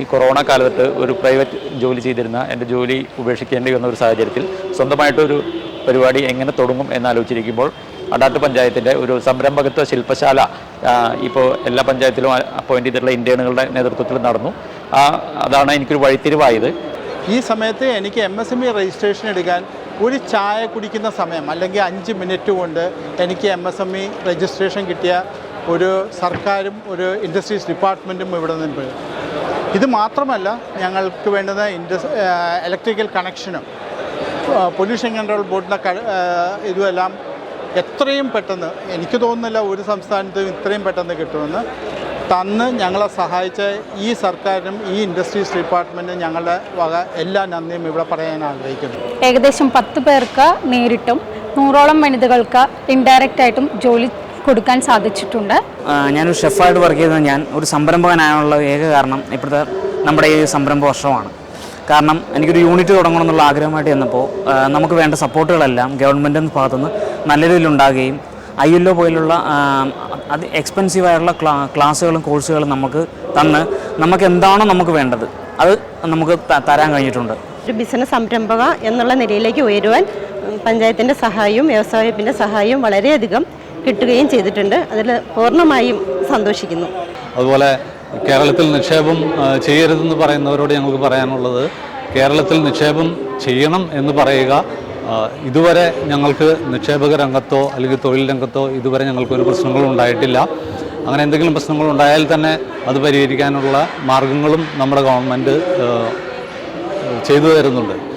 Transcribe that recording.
ഈ കൊറോണ കാലത്ത് ഒരു പ്രൈവറ്റ് ജോലി ചെയ്തിരുന്ന എന്റെ ജോലി ഉപേക്ഷിക്കേണ്ടി വന്ന ഒരു സാഹചര്യത്തിൽ സ്വന്തമായിട്ടൊരു പരിപാടി എങ്ങനെ തുടങ്ങും എന്നാലോചിച്ചിരിക്കുമ്പോൾ അടാട്ട് പഞ്ചായത്തിന്റെ ഒരു സംരംഭകത്വ ശില്പശാല ഇപ്പോൾ എല്ലാ പഞ്ചായത്തിലും അപ്പോയിന്റ് ചെയ്തിട്ടുള്ള ഇന്റേണുകളുടെ നേതൃത്വത്തിൽ നടന്നു. ആ അതാണ് എനിക്കൊരു വഴിത്തിരിവായത്. ഈ സമയത്ത് എനിക്ക് M S M E registration എടുക്കാൻ ഒരു ചായ കുടിക്കുന്ന സമയം അല്ലെങ്കിൽ അഞ്ച് മിനിറ്റ് കൊണ്ട് എനിക്ക് M S M E registration കിട്ടിയ ഒരു സർക്കാരും ഒരു ഇൻഡസ്ട്രീസ് ഡിപ്പാർട്ട്മെന്റും ഇവിടെ നിന്ന് ഇത് മാത്രമല്ല ഞങ്ങൾക്ക് വേണ്ടുന്ന ഇൻഡസ് ഇലക്ട്രിക്കൽ കണക്ഷനും പൊല്യൂഷൻ കൺട്രോൾ ബോർഡിന്റെ ഇതുമെല്ലാം എത്രയും പെട്ടെന്ന് എനിക്ക് തോന്നുന്നില്ല ഒരു സംസ്ഥാനത്തും ഇത്രയും പെട്ടെന്ന് കിട്ടുമെന്ന് തന്ന് ഞങ്ങളെ സഹായിച്ച ഈ സർക്കാരിനും ഈ ഇൻഡസ്ട്രീസ് ഡിപ്പാർട്ട്മെന്റിനും ഞങ്ങളുടെ വക എല്ലാ നന്ദിയും ഇവിടെ പറയാൻ ആഗ്രഹിക്കുന്നു. ഏകദേശം പത്ത് പേർക്ക് നേരിട്ടും നൂറോളം വനിതകൾക്ക് ഇൻഡയറക്റ്റായിട്ടും ജോലി കൊടുക്കാൻ സാധിച്ചിട്ടുണ്ട്. ഞാനൊരു ഷെഫായിട്ട് വർക്ക് ചെയ്യുന്ന ഞാൻ ഒരു സംരംഭകനായുള്ള ഏക കാരണം ഇപ്പോഴത്തെ നമ്മുടെ ഈ സംരംഭ വർഷമാണ്. കാരണം എനിക്കൊരു യൂണിറ്റ് തുടങ്ങണം എന്നുള്ള ആഗ്രഹമായിട്ട് ചെന്നപ്പോൾ നമുക്ക് വേണ്ട സപ്പോർട്ടുകളെല്ലാം ഗവൺമെന്റിന്റെ ഭാഗത്തുനിന്ന് നല്ല രീതിയിൽ ഉണ്ടാകുകയും ഐ എൽ ഒ പോലുള്ള അത് എക്സ്പെൻസീവായുള്ള ക്ലാ ക്ലാസ്സുകളും കോഴ്സുകളും നമുക്ക് തന്ന് നമുക്ക് എന്താണോ നമുക്ക് വേണ്ടത് അത് നമുക്ക് തരാൻ കഴിഞ്ഞിട്ടുണ്ട്. ഒരു ബിസിനസ് സംരംഭക എന്നുള്ള നിലയിലേക്ക് ഉയരുവാൻ പഞ്ചായത്തിന്റെ സഹായവും വ്യവസായ വകുപ്പിന്റെ സഹായവും വളരെയധികം കിട്ടുകയും ചെയ്തിട്ടുണ്ട്. അതിൽ പൂർണമായും സന്തോഷിക്കുന്നു. അതുപോലെ കേരളത്തിൽ നിക്ഷേപം ചെയ്യരുതെന്ന് പറയുന്നവരോട് ഞങ്ങൾക്ക് പറയാനുള്ളത് കേരളത്തിൽ നിക്ഷേപം ചെയ്യണം എന്ന് പറയുക ഇതുവരെ ഞങ്ങൾക്ക് നിക്ഷേപക രംഗത്തോ അല്ലെങ്കിൽ തൊഴിൽ രംഗത്തോ ഇതുവരെ ഞങ്ങൾക്കൊരു പ്രശ്നങ്ങളും ഉണ്ടായിട്ടില്ല. അങ്ങനെ എന്തെങ്കിലും പ്രശ്നങ്ങൾ ഉണ്ടായാൽ തന്നെ അത് പരിഹരിക്കാനുള്ള മാർഗങ്ങളും നമ്മുടെ ഗവൺമെന്റ് ചെയ്തു തരുന്നുണ്ട്.